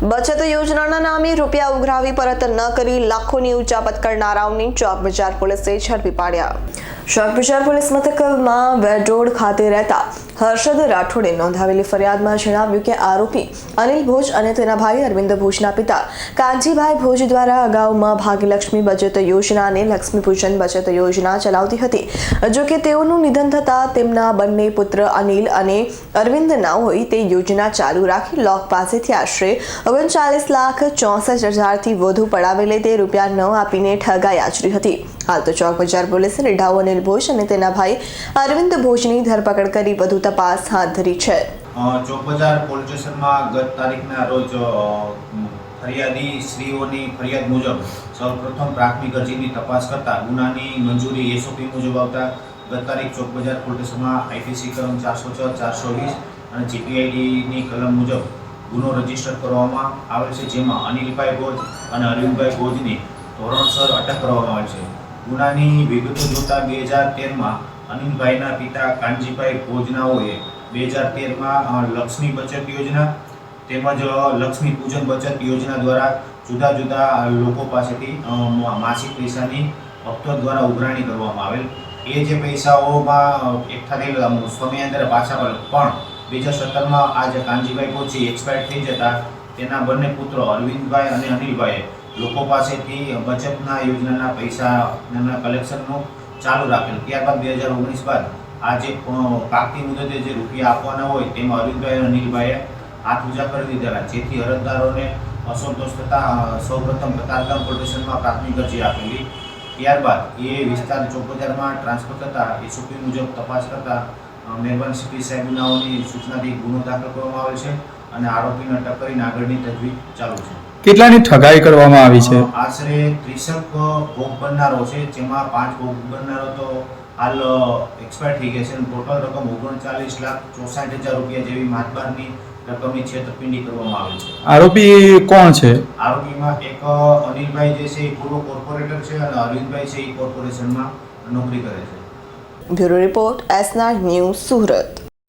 બચત યોજનાના નામે રૂપિયા ઉઘરાવી પરત ન કરી લાખોની ઉચાપત કરનારાઓની ચોક બજાર પોલીસે ઝડપી પાડ્યા. ચોક બજાર પોલીસ મથકમાં વેડોડ ખાતે રહેતા હર્ષદ રાઠોડે નોંધાવેલી ફરિયાદમાં જણાવ્યું કે આરોપી અનિલ ભોજ અને તેના ભાઈ અરવિંદ ભોજના પિતા કાનજીભાઈ ભોજ દ્વારા અગાઉમાં ભાગ્યલક્ષ્મી બચત યોજના અને લક્ષ્મી પૂજન બચત યોજના ચલાવતી હતી. જો કે તેઓનું નિધન થતાં તેમના બંને પુત્ર અનિલ અને અરવિંદ ના હોય તે યોજના ચાલુ રાખી લોક પાસેથી આશરે ઓગણચાલીસ લાખ ચોસઠ હજારથી વધુ પડાવેલે તે રૂપિયા ન આપીને ઠગાઈ આચરી હતી. હાલ તો ચોક બજાર પોલીસે રીઢાઉ અનિલ ભોજ અને તેના ભાઈ અરવિંદ ભોજની ધરપકડ કરી વધુ તપાસ હાથ ધરી છે. ચોક બજાર પોલીસ સ્ટેશનમાં ગત તારીખના રોજ ફરિયાદી શ્રીઓની ફરિયાદ મુજબ સૌપ્રથમ પ્રાથમિક અરજીની તપાસ કરતા ગુનાની મંજૂરી એસઓપી મુજબ આવતા ગત તારીખ ચોક બજાર પોલીસ સ્ટેશનમાં આઈપીસી કલમ ચારસો છ, ચારસો વીસ અને જીપીઆઈડીની કલમ મુજબ ગુનો રજિસ્ટર કરવામાં આવેલ છે, જેમાં અનિલભાઈ ભોજ અને અરવિંદભાઈ ભોજની ધોરણસર અટક કરવામાં આવે છે. ગુનાની વિગતો જોતા બે હજાર તેરમાં અનિલભાઈના પિતા કાનજીભાઈ ભોજનાઓએ બે હજાર તેરમાં લક્ષ્મી બચત યોજના તેમજ લક્ષ્મી પૂજન બચત યોજના દ્વારા જુદા જુદા લોકો પાસેથી માસિક પૈસાની હપ્તો દ્વારા ઉઘરાણી કરવામાં આવેલ. એ જે પૈસાઓમાં એકઠા થયેલા સ્વામી અંદર પાછા પણ બે હજાર સત્તરમાં આ જે કાનજીભાઈ પહોંચી, એક્સપાયર થઈ જતા તેના બંને પુત્રો અરવિંદભાઈ અને અનિલભાઈએ લોકો પાસેથી બચતના યોજનાના પૈસાના કલેક્શનનું ચાલુ રાખેલ. ત્યારબાદ બે હજાર ઓગણીસ બાદ આ જે પાકતી મુદતે જે રૂપિયા આપવાના હોય તેમાં અરવિંદભાઈ અને અનિલભાઈએ હાથ ઉજા કરી દીધેલા, જેથી અરજદારોને અસંતોષ થતાં સૌપ્રથમ કતારગામ પોલીસ સ્ટેશનમાં પ્રાથમિક અરજી આપેલી. ત્યારબાદ એ વિસ્તાર ચોક બજારમાં ટ્રાન્સફર થતાં, એસઓપી મુજબ તપાસ કરતાં મહેરબાન સીપી સાહેબનાઓની સૂચનાથી ગુનો દાખલ કરવામાં આવેલ છે. અને આરોપીને અટક કરીને આગળની તજવીજ ચાલુ છે. કેટલાની ઠગાઈ કરવામાં આવી છે? આશરે ત્રીસક ભોગ બનનારો છે જેમાં પાંચ ભોગ બનનારો તો હાલ એક્સપાયર થઈ ગયા છે અને ટોટલ રકમ ઓગણચાલીસ લાખ ચોસાઠ હજાર રૂપિયા જેવી માતબારની રકમની છેતરપિંડી કરવામાં આવી છે. આરોપી કોણ છે? આરોપીમાં એક અનિલભાઈ જે છે એ પૂર્વ કોર્પોરેટર છે અને અરવિંદભાઈ છે એ કોર્પોરેશનમાં નોકરી કરે છે. Bureau report S news Surat.